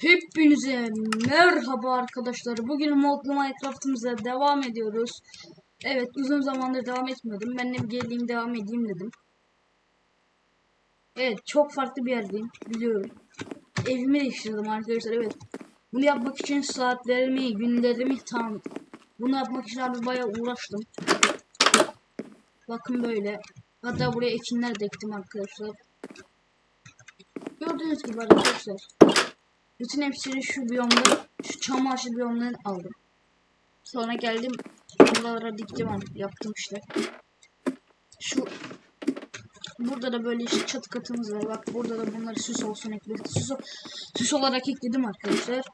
Hepinize merhaba arkadaşlar. Bugün modlu Minecraft'ımıza devam ediyoruz. Evet uzun zamandır devam etmiyordum. Ben de geleyim devam edeyim dedim. Evet çok farklı bir yerdeyim biliyorum. Evimi değiştirdim arkadaşlar evet. Bunu yapmak için saatlerimi, günlerimi tam. Bunu yapmak için abi bayağı uğraştım. Bakın böyle. Hatta buraya ekinler de ektim arkadaşlar. Gördüğünüz gibi arkadaşlar. Bütün hepsini şu biyomda, şu çam ağaçlı biyomdan aldım. Sonra geldim buralara diktim yaptım işte. Şu burada da böyle işte çatı katımız var. Bak burada da bunları süs olsun ekledim. Süs, süs olarak ekledim arkadaşlar.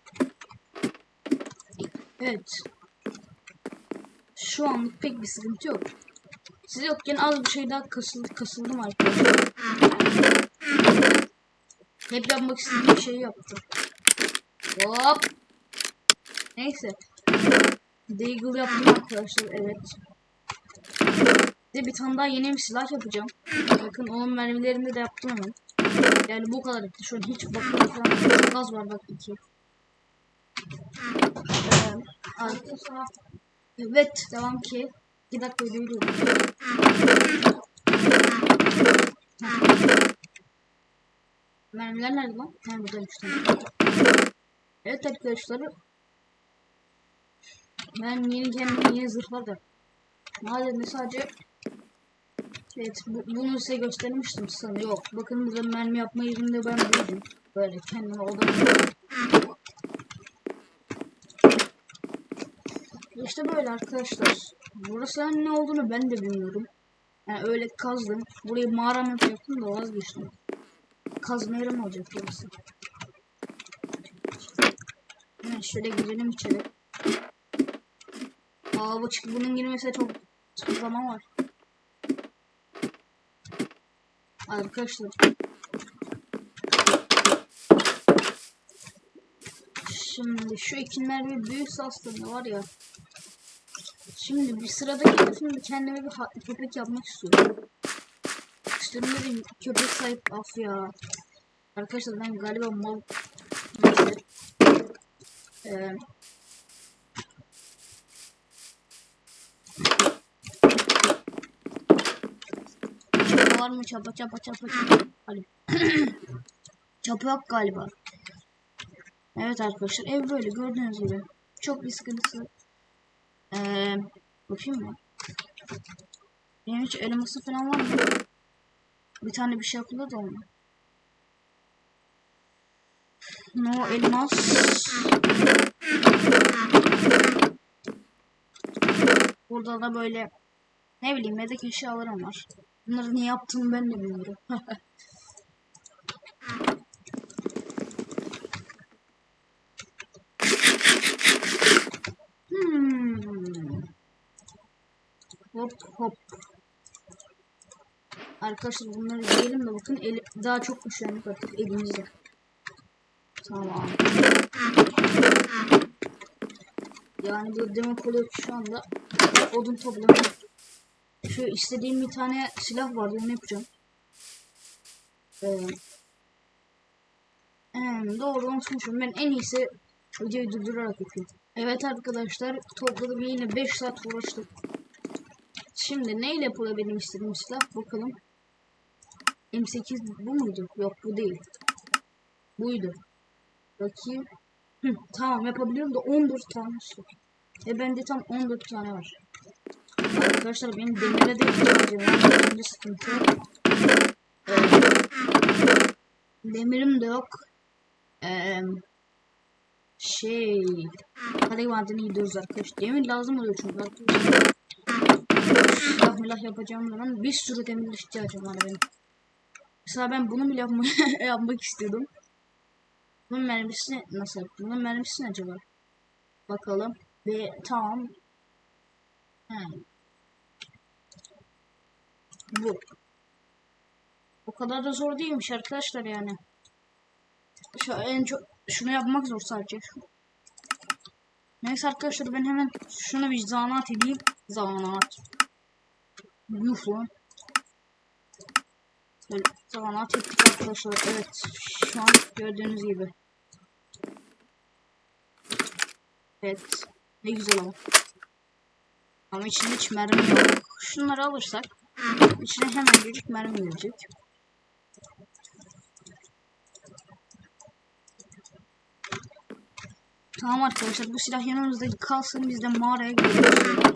Evet. Şu anlık pek bir sıkıntı yok. Siz yokken az bir şey daha kasıldı, kasıldım arkadaşlar. Hep yapmak istediğim şeyi yaptım. Hop. Neyse. Deagle yaptım arkadaşlar evet. Bir bir tane daha yeni bir silah yapacağım. Bakın onun mermilerini de yaptım hemen. Yani bu kadar etti. Şu an hiç bakıyorum falan. Çok az var bak iki. Ee. Evet devam ki. Bir dakika yürüyorum. Mermiler nerede lan? Ha buradaymış tamam. Evet arkadaşlar. Ben yeni kendime yeni zırhlar da. Madem sadece Evet bu, bunu size göstermiştim sana. Yok bakın burada mermi yapma yerinde ben buldum. Böyle kendime odaklıyorum. İşte böyle arkadaşlar. Burası ne olduğunu ben de bilmiyorum. Yani öyle kazdım. Burayı mağara mı yapacaktım da vazgeçtim. Kazma yeri mi olacak burası? Hemen şöyle girelim içeri. Aa bu çık bunun girmesine çok, çok zaman var. Arkadaşlar. Şimdi şu ekinler bir büyük aslında var ya. Şimdi bir sıradaki bir kendime bir köpek yapmak istiyorum. İşte bileyim köpek sahip af ya. Arkadaşlar ben galiba mal. Çapa var mı çapa çapa çapa. Hadi. çapa yok galiba. Evet arkadaşlar ev böyle gördüğünüz gibi. Çok bir sıkıntısı. Ee, bakayım mı? Benim hiç elması falan var mı? Bir tane bir şey yapılır da onu. No elmas. Burada da böyle ne bileyim yedek eşyalarım var. Bunları niye yaptığımı ben de bilmiyorum. hmm. Hop hop. Arkadaşlar bunları yiyelim de bakın eli, daha çok güçlendik artık elimizde. Tamam. Yani bu demek şu anda odun toplamak. Şu istediğim bir tane silah vardı onu yapacağım. Ee, doğru unutmuşum. Ben en iyisi videoyu durdurarak yapayım. Evet arkadaşlar topladım yine 5 saat uğraştık. Şimdi neyle yapılıyor benim istediğim silah bakalım. M8 bu muydu? Yok bu değil. Buydu. Bakayım. Hı, tamam yapabiliyorum da 14 tane su. E bende tam 14 tane var. Arkadaşlar benim demire de ihtiyacım var. Şimdi sıkıntı. Ee, demirim de yok. Ee, şey. Hadi madene gidiyoruz arkadaşlar. Demir lazım oluyor çünkü arkadaşlar. Silah milah yapacağım zaman bir sürü demir ihtiyacım var benim. Mesela ben bunu bile yapma yapmak istiyordum. Bunun mermisi nasıl? Bunun mermisi acaba? Bakalım. Ve tamam. He. Bu. O kadar da zor değilmiş arkadaşlar yani. Şu en çok şunu yapmak zor sadece. Neyse arkadaşlar ben hemen şunu bir zanaat edeyim. Zanaat. Yuh lan. Böyle zanaat ettik arkadaşlar. Evet. Şu an gördüğünüz gibi. Evet. Ne güzel ama. Ama içinde hiç mermi yok. Şunları alırsak içine hemen gelecek mermi gelecek. Tamam arkadaşlar bu silah yanımızda kalsın biz de mağaraya gidelim.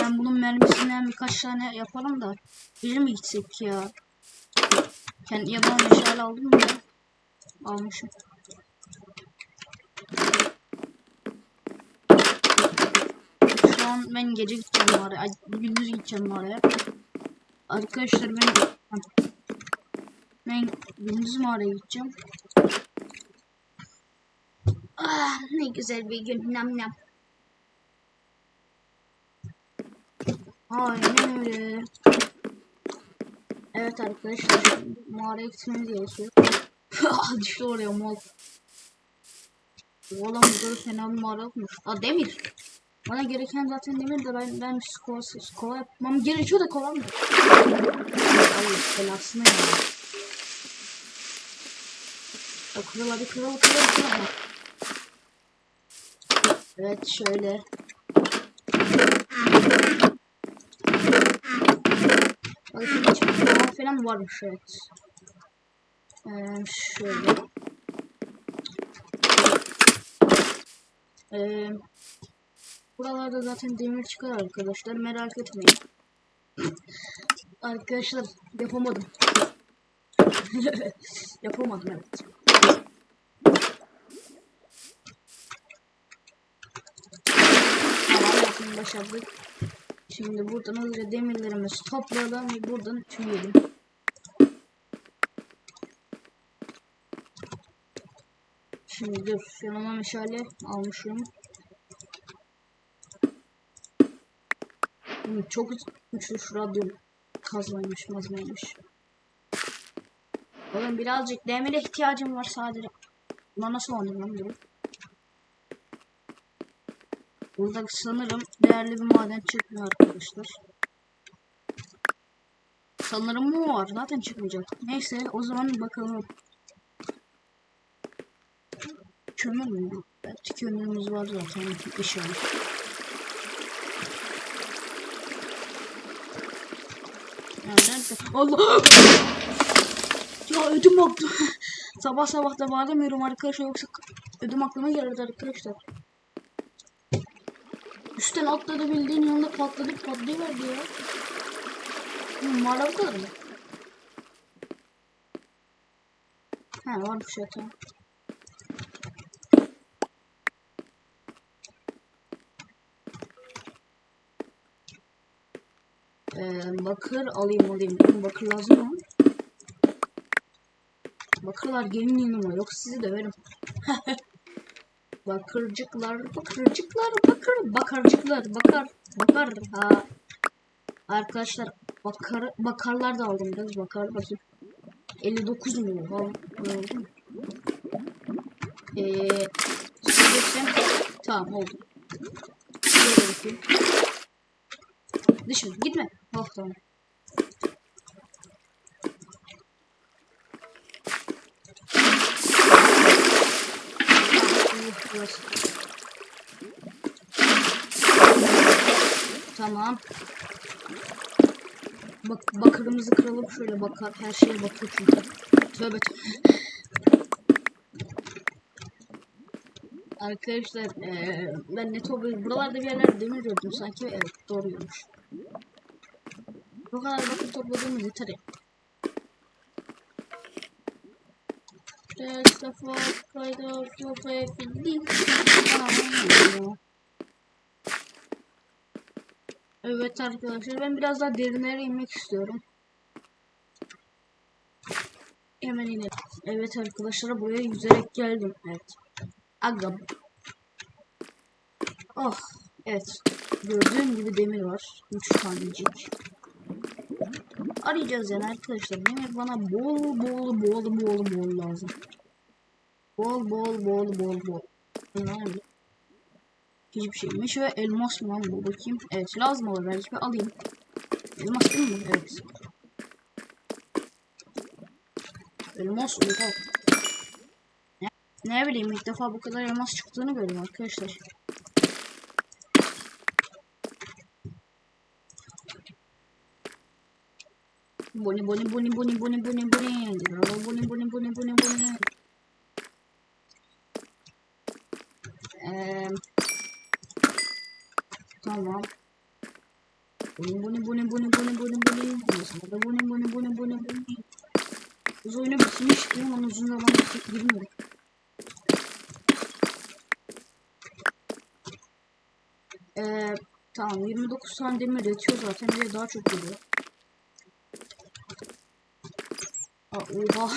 Ben bunun mermisinden birkaç tane yapalım da bir mi gitsek ya? Kendi yanıma meşale aldım mı? Almışım. Şu an ben gece gideceğim. Ay, gündüz gideceğim mağaraya. Arkadaşlar ben ben gündüz mağaraya gideceğim. Ah ne güzel bir gün. Nam nam. Aynen öyle. Evet arkadaşlar mağaraya gitmemiz gerekiyor. Ah, Düştü oraya mal. Oğlum burada fena bir mağara yokmuş. Aa demir. Bana gereken zaten demir de ben ben skova, skova yapmam gerekiyor da kovam mı? Allah belasını ya. Ya hadi kırıl kırıl kırıl. Evet şöyle. Bakın içinde falan varmış evet. Ee, şöyle. Ee, buralarda zaten demir çıkar arkadaşlar merak etmeyin. arkadaşlar yapamadım. yapamadım evet. Başardık. Şimdi buradan hızlıca demirlerimizi toplayalım ve buradan tüyelim. Şimdi dur yanıma meşale almışım. Çok uçmuş radyo kazmaymış mazmaymış. Oğlum birazcık demire ihtiyacım var sadece. Buna nasıl oynayayım lan Burada sanırım değerli bir maden çıkmıyor arkadaşlar. Sanırım mu var? Zaten çıkmayacak. Neyse o zaman bakalım. Kömür mü? Belki kömürümüz var zaten. İnşallah. Allah! ya ödüm baktı. sabah sabah da bağlamıyorum arkadaşlar yoksa ödüm aklıma gelirdi arkadaşlar. Üstten atladı bildiğin yanında patladı patlayıverdi ya. Mağara kadar mı? Ha var bir şey tamam. Ee, bakır alayım alayım. Bakır lazım mı? Bakırlar gelin yanıma yoksa sizi döverim. Bakırcıklar, bakırcıklar, bakır, bakarcıklar, bakar, bakar. Ha. Arkadaşlar bakar, bakarlar da aldım biraz bakar bakayım. 59 mu? Aldım. Eee, geçsem. Tamam oldu. Dışarı gitme. Oh tamam. Bak bakırımızı kıralım şöyle bakar. Her şeye bakıyor çünkü. Tövbe Arkadaşlar ee, ben ne topu buralarda bir yerlerde demir gördüm sanki evet doğruymuş. Bu kadar bakır topladığımız yeter ya. Just a fuck kind of Evet arkadaşlar ben biraz daha derinlere inmek istiyorum. Hemen inelim. Evet arkadaşlar buraya yüzerek geldim. Evet. Aga. Oh. Evet. Gördüğüm gibi demir var. 3 tanecik. Arayacağız yani arkadaşlar. Demir bana bol bol bol bol bol lazım. Bol bol bol bol bol. Nerede? Hiçbir şeymiş ve elmas mı lan bu bakayım. Evet lazım olur belki bir alayım. Elmas değil mi? Evet. Elmas oha. Ne? Ne bileyim ilk defa bu kadar elmas çıktığını gördüm arkadaşlar. Boni boni boni boni boni boni boni. Boni boni boni boni boni. Ee, tamam. Boni boni boni boni boni boni boni. Sonra boni boni boni boni boni. Biz oyuna bitmiş değil mi? Onun uzun zamandır girmiyor. Ee, tamam 29 tane demir yetiyor zaten. Bir de daha çok geliyor. Oha.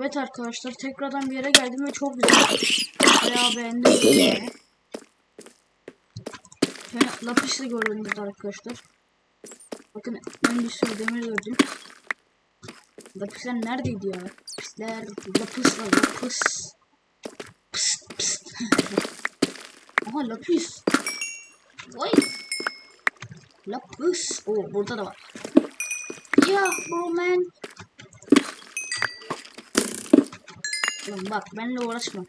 evet arkadaşlar tekrardan bir yere geldim ve çok güzel. Bayağı beğendim. Ben lapisle gördüm burada arkadaşlar. Bakın ben bir sürü demir gördüm. Lapisler neredeydi ya? Lapisler, lapisler, lapis. Pıst pıst. Aha lapis. Vay. Lapis. Oo burada da var. Ya bro man. Oğlum bak benimle uğraşma.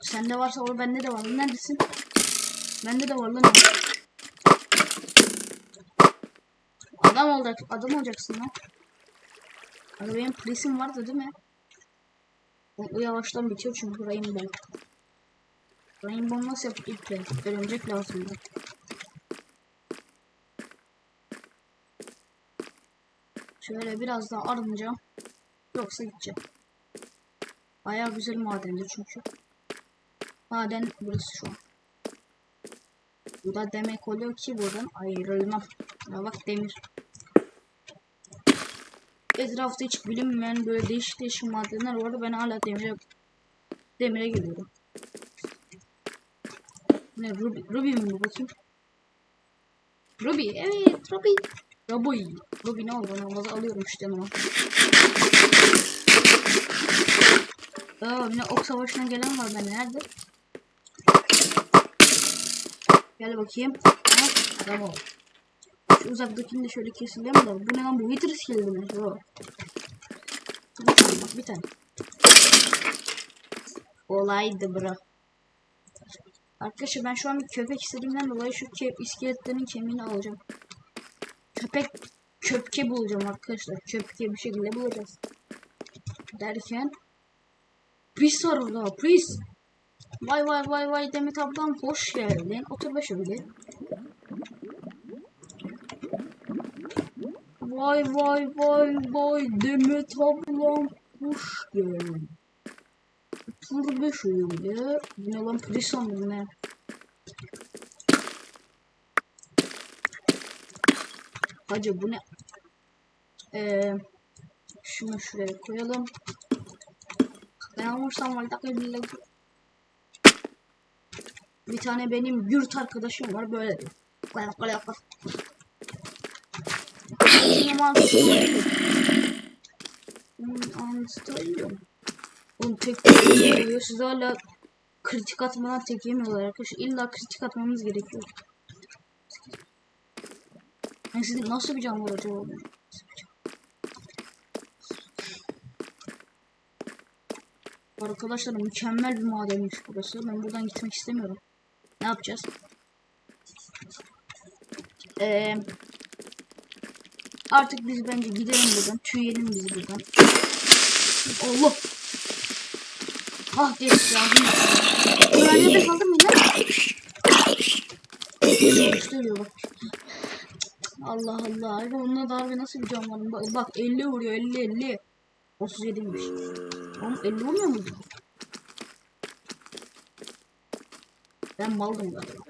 Sende varsa o bende de var. Neredesin? Bende de var lan. Adam olacak, adam olacaksın lan. Abi benim polisim vardı değil mi? O, o yavaştan bitiyor çünkü Rainbow. Rainbow nasıl yapıp ki? Örümcek lazımdı. Şöyle biraz daha arınacağım. Yoksa gideceğim. Bayağı güzel madendi çünkü. Maden burası şu an. Bu da demek oluyor ki buradan ayrılmam. Ya bak demir. Etrafta hiç bilinmeyen böyle değişik değişik madenler vardı. Ben hala demire demire geliyorum. Ne Ruby, Ruby mi bakayım? Ruby evet Ruby. Ruby. Ruby ne oldu? Onu alıyorum işte ama. Aa yine ok savaşına gelen var ben nerede? Gel bakayım. Ha, tamam. Şu uzaktakini de şöyle keselim de. Bu ne lan bu Wither skill'di mi? Bu. Bir tane bak bir tane. Olaydı bro. Arkadaşlar ben şu an bir köpek istediğimden dolayı şu ke iskeletlerin kemiğini alacağım. Köpek köpke bulacağım arkadaşlar. Köpke bir şekilde bulacağız. Derken Pis var orada pis. Vay vay vay vay Demet ablam hoş geldin. Otur be şöyle. Vay vay vay vay Demet ablam hoş geldin. Otur be şöyle. Ne lan pis sandım ne? Hacı bu ne? Ee, şunu şuraya koyalım. Ben almışsam var dakika billahi. Bir tane benim gürt arkadaşım var böyle. Oğlum tek tek. Siz hala kritik atmadan tek yemiyorlar arkadaşlar. İlla kritik atmamız gerekiyor. Sizin nasıl bir can var acaba? Arkadaşlar mükemmel bir madenmiş burası. Ben buradan gitmek istemiyorum. Ne yapacağız? Ee, artık biz bence gidelim buradan. Tüyelim biz buradan. Allah! Ah diye lazım. Güvenliğe kaldım mı lan? Gösteriyor bak. Allah Allah. Abi onunla darbe nasıl bir can var? Bak, bak 50 vuruyor 50 50. 37'ymiş. Oğlum 50 olmuyor muydu? Ben maldım galiba.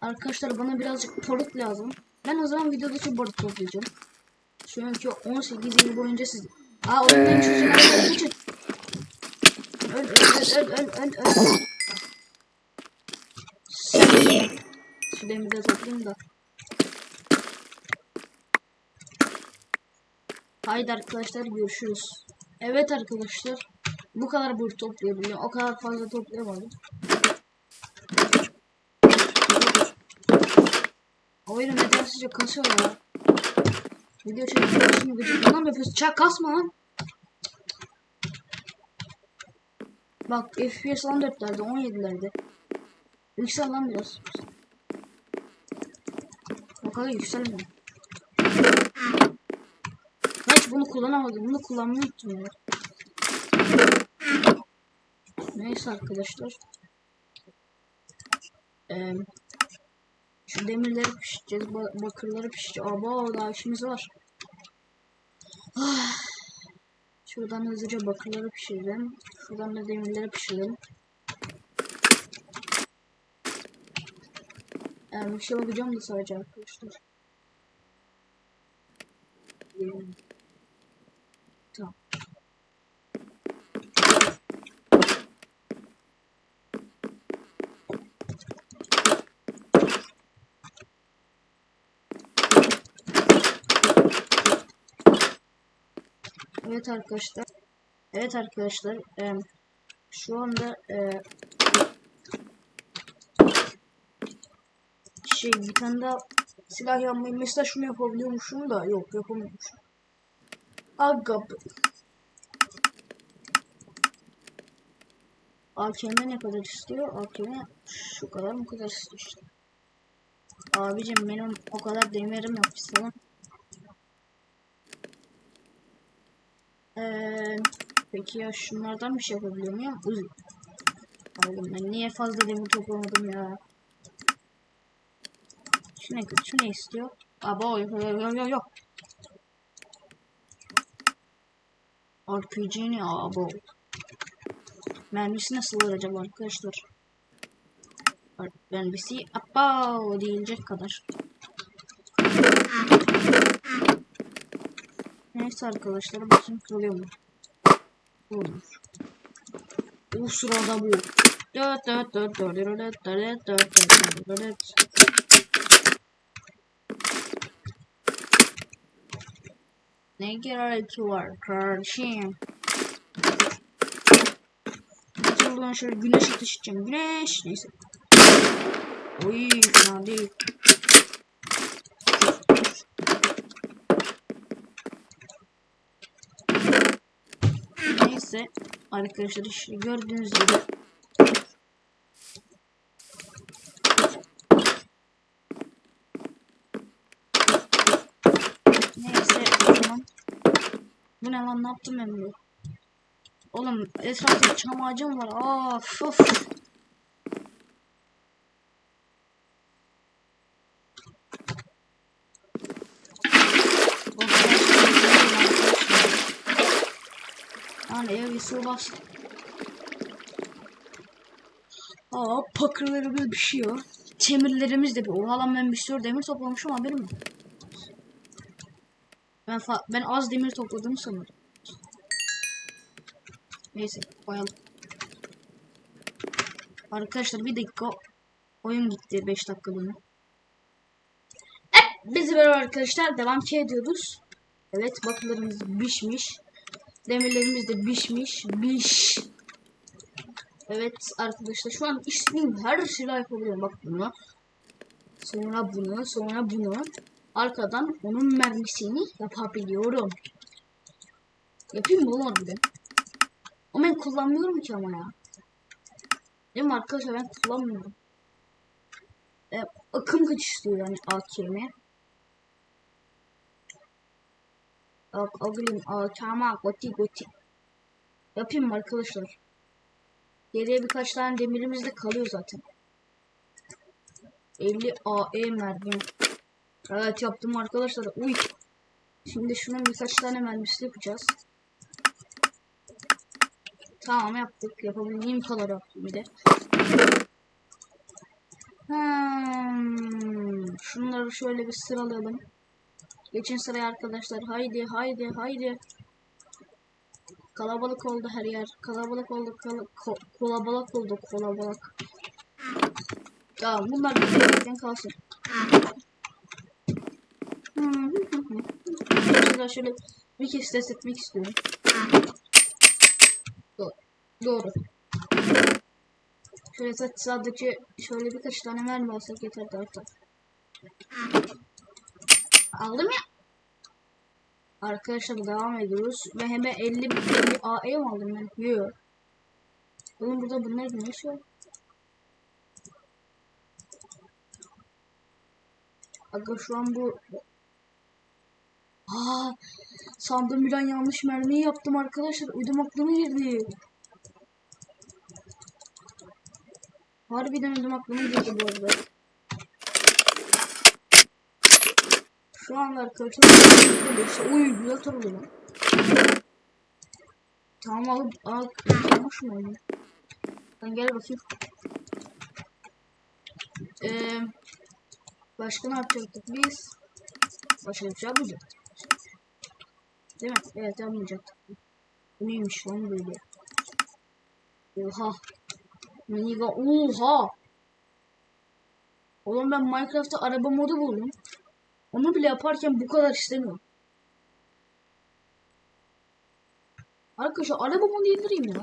Arkadaşlar bana birazcık porut lazım. Ben o zaman videodaki porut toplayacağım. Çünkü 18 yıl boyunca siz... Aa oyundan çocuklar kaçın. Öl öl öl öl öl öl öl. Sülemi de toplayayım da. Haydi arkadaşlar görüşürüz. Evet arkadaşlar. Bu kadar bur toplayabiliyorum. O kadar fazla toplayamadım. Oyunu neden sizce kasıyor ya? Video çekmek için gıcıklığından yapıyorsun. Çak kasma lan. Bak FPS 14'lerde 17'lerde. Yüksel lan biraz. O kadar yükselmiyor. Ben hiç bunu kullanamadım. Bunu kullanmayı unuttum ya. Neyse arkadaşlar. Ee, şu demirleri pişireceğiz. ba- bakırları pişireceğiz. Aba daha işimiz var. Ah. Şuradan hızlıca bakırları pişirdim. Şuradan da demirleri pişirdim. Yani bir şey bakacağım da sadece arkadaşlar. Tamam. Evet arkadaşlar. Evet arkadaşlar. şu anda e, şey bir tane daha silah yapmayı mesela şunu yapabiliyormuşum da yok yapamıyormuşum. Aga be. AKM ne kadar istiyor? AKM şu kadar mı kadar istiyor işte. Abicim benim o kadar demirim yok sana. Ee, peki ya şunlardan bir şey yapabiliyor muyum? Oğlum ben niye fazla demir toplamadım ya? Şu ne, şu ne istiyor? Aba yok yok yok yok. RPG ne aba? Mermisi nasıl var acaba arkadaşlar? Mermisi aba diyecek kadar. Neyse arkadaşlar bakayım kırılıyor mu? Olur. Bu sırada bu. Dört dört dört dört dört dört dört dört dört dört Ne gerek var kardeşim? Hatırlıyorum şöyle güneş ateş edeceğim. Güneş neyse. Oy fena değil. Neyse arkadaşlar işte gördüğünüz gibi Neyse o zaman Bu ne lan ne yaptım ben bunu Oğlum etrafta çam ağacım var of of Lan ev bir su bastı. Aa pakırlarımız pişiyor. Demirlerimiz de bir. Oha ben bir sürü demir toplamışım haberim mi? Ben ben az demir topladım sanırım. Neyse koyalım. Arkadaşlar bir dakika oyun gitti 5 dakikalığına. Evet biz böyle arkadaşlar devam ki ediyoruz. Evet bakırlarımız pişmiş. Demirlerimiz de pişmiş. Biş. Evet arkadaşlar şu an istediğim her şeyi yapabiliyorum. Bak bunu. Sonra bunu. Sonra bunu. Arkadan onun mermisini yapabiliyorum. Yapayım mı oğlum harbiden? Ama ben kullanmıyorum ki ama ya. Değil mi arkadaşlar ben kullanmıyorum. E, akım kaç istiyor yani AKM. Bak alayım AKM goti goti. Yapayım mı arkadaşlar? Geriye birkaç tane demirimiz de kalıyor zaten. 50 AE mermi. Evet yaptım arkadaşlar. Uy. Şimdi şunun birkaç tane mermisi yapacağız. Tamam yaptık. Yapabildiğim kadar yaptım bir de. Hmm. Şunları şöyle bir sıralayalım. Geçin sıraya arkadaşlar. Haydi haydi haydi. Kalabalık oldu her yer. Kalabalık oldu. Kal ko kolabalık oldu. Kolabalık. Tamam bunlar bir kalsın. Şurada şöyle bir kez test etmek istiyorum. Doğru. Doğru. Şöyle sadece şöyle birkaç tane mermi alsak yeter artık. Aldım ya. Arkadaşlar devam ediyoruz. Ve hemen 50 50 AE mi aldım ben? Yok. Oğlum burada bunlar ne yaşıyor? Aga şu an bu Aa, sandım bir an yanlış mermiyi yaptım arkadaşlar. Uydum aklıma girdi. Harbiden uydum aklıma girdi bu arada. Şu an arkadaşlar işte uy güzel tarılıyor. Tamam alıp al yanlış mı oynuyor? Sen gel bakayım. Ee, başka ne yapacaktık biz? Başka bir şey yapmayacaktık. Değil mi? Evet yapmayacaktık. Bu neymiş lan böyle? Oha. Miniga oha. Oğlum ben Minecraft'ta araba modu buldum. Onu bile yaparken bu kadar istemiyorum. Arkadaşlar araba modu indireyim ya.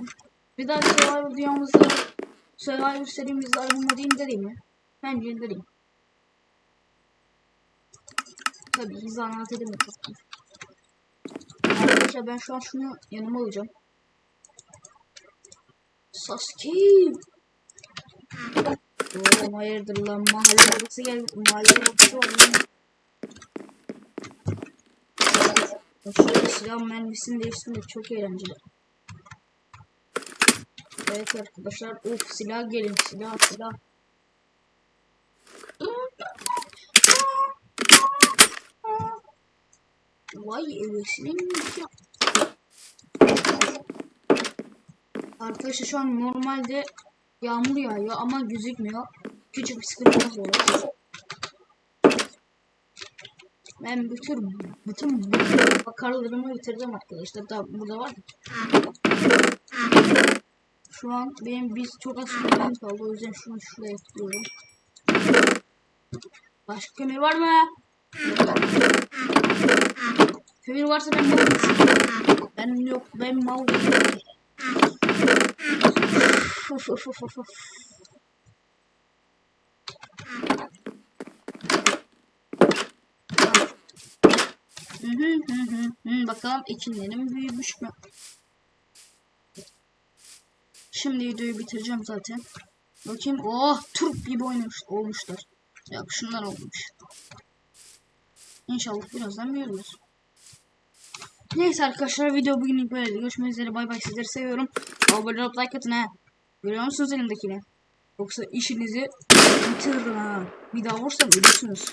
Bir daha Survivor dünyamızda Survivor serimizde araba modu indireyim mi? Bence indireyim. Tabii hizanat edemedim. Arkadaşlar ben şu an şunu yanıma alacağım. Sasuke. Oğlum hayırdır lan mahalle babası gel mahalle babası var lan. Şöyle silah mermisini değiştirmek çok eğlenceli. Evet arkadaşlar of silah gelin silah silah. Vay evesinin ya. Arkadaşlar şu an normalde yağmur yağıyor ama gözükmüyor. Küçük bir sıkıntı var. Ben bütün bütün bakarlarımı bitirdim arkadaşlar. Daha burada var. Şu an benim biz çok az sürem kaldı. O yüzden şunu şuraya ekliyorum. Başka kömür var mı? Kömür varsa ben mal Ben yok ben mal Uf, uf, uf, uf. Hı hı hı hı hı. Bakalım ekinlerim büyümüş mü? Şimdi videoyu bitireceğim zaten. Bakayım. Oh turp gibi oynamış, olmuşlar. Ya şunlar olmuş. İnşallah birazdan büyürüz. Neyse arkadaşlar video bugünlük böyle. Görüşmek üzere. Bay bay. Sizleri seviyorum. Abone olup like atın ha. Görüyor musunuz elimdekini? Yoksa işinizi bitiririm ha. Bir daha vursam ölürsünüz.